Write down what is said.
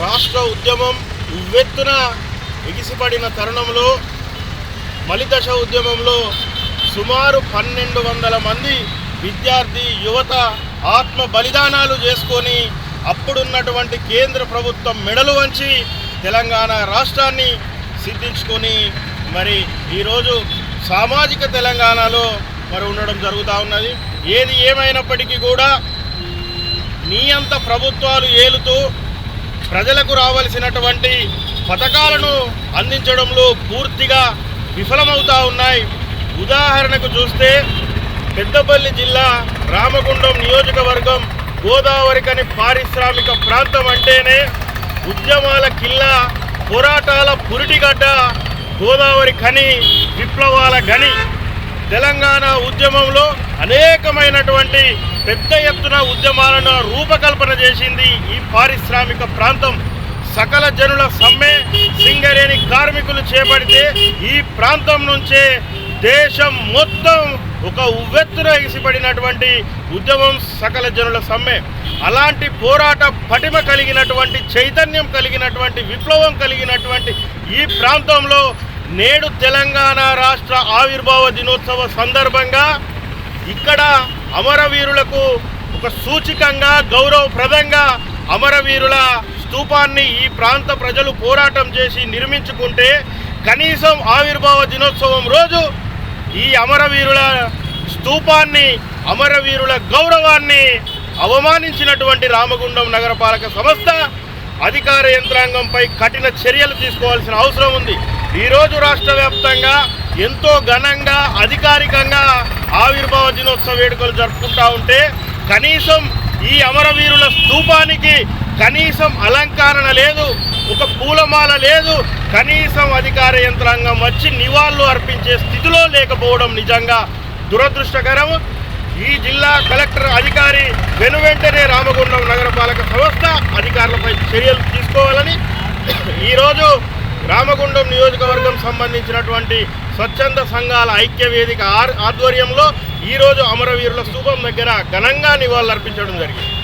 రాష్ట్ర ఉద్యమం ఉవ్వెత్తున ఎగిసిపడిన తరుణంలో మలిదశ ఉద్యమంలో సుమారు పన్నెండు వందల మంది విద్యార్థి యువత ఆత్మ బలిదానాలు చేసుకొని అప్పుడున్నటువంటి కేంద్ర ప్రభుత్వం మెడలు వంచి తెలంగాణ రాష్ట్రాన్ని సిద్ధించుకొని మరి ఈరోజు సామాజిక తెలంగాణలో మరి ఉండడం జరుగుతూ ఉన్నది. ఏది ఏమైనప్పటికీ కూడా నీ అంత ప్రభుత్వాలు ఏలుతూ ప్రజలకు రావలసినటువంటి పథకాలను అందించడంలో పూర్తిగా విఫలమవుతా ఉన్నాయి. ఉదాహరణకు చూస్తే పెద్దపల్లి జిల్లా రామగుండం నియోజకవర్గం గోదావరికని పారిశ్రామిక ప్రాంతం అంటేనే ఉద్యమాల కిల్లా పోరాటాల పురిటిగడ్డ గోదావరి ఖని విప్లవాల గని. తెలంగాణ ఉద్యమంలో అనేకమైనటువంటి పెద్ద ఎత్తున ఉద్యమాలను రూపకల్పన చేసింది ఈ పారిశ్రామిక ప్రాంతం. సకల జనుల సమ్మె సింగరేణి కార్మికులు చేపడితే ఈ ప్రాంతం నుంచే దేశం మొత్తం ఒక ఉవ్వెత్తున ఎగిసిపడినటువంటి ఉద్యమం సకల జనుల సమ్మె. అలాంటి పోరాట పటిమ కలిగినటువంటి చైతన్యం కలిగినటువంటి విప్లవం కలిగినటువంటి ఈ ప్రాంతంలో నేడు తెలంగాణ రాష్ట్ర ఆవిర్భావ దినోత్సవ సందర్భంగా ఇక్కడ అమరవీరులకు ఒక సూచికంగా గౌరవప్రదంగా అమరవీరుల స్తూపాన్ని ఈ ప్రాంత ప్రజలు పోరాటం చేసి నిర్మించుకుంటే కనీసం ఆవిర్భావ దినోత్సవం రోజు ఈ అమరవీరుల స్తూపాన్ని అమరవీరుల గౌరవాన్ని అవమానించినటువంటి రామగుండం నగరపాలక సంస్థ అధికార యంత్రాంగంపై కఠిన చర్యలు తీసుకోవాల్సిన అవసరం ఉంది. ఈరోజు రాష్ట్ర వ్యాప్తంగా ఎంతో ఘనంగా అధికారికంగా ఆవిర్భావ దినోత్సవ వేడుకలు జరుపుకుంటా ఉంటే కనీసం ఈ అమరవీరుల స్తూపానికి కనీసం అలంకరణ లేదు ఒక పూలమాల లేదు కనీసం అధికార యంత్రాంగం వచ్చి నివాళులు అర్పించే స్థితిలో లేకపోవడం నిజంగా దురదృష్టకరం. ఈ జిల్లా కలెక్టర్ అధికారి వెనువెంటనే రామగుండం నగరపాలక సంస్థ అధికారులపై చర్యలు తీసుకోవాలని ఈరోజు రామగుండం నియోజకవర్గం సంబంధించినటువంటి స్వచ్ఛంద సంఘాల ఐక్య వేదిక ఆధ్వర్యంలో ఈరోజు అమరవీరుల స్థూపం దగ్గర ఘనంగా నివాళులర్పించడం జరిగింది.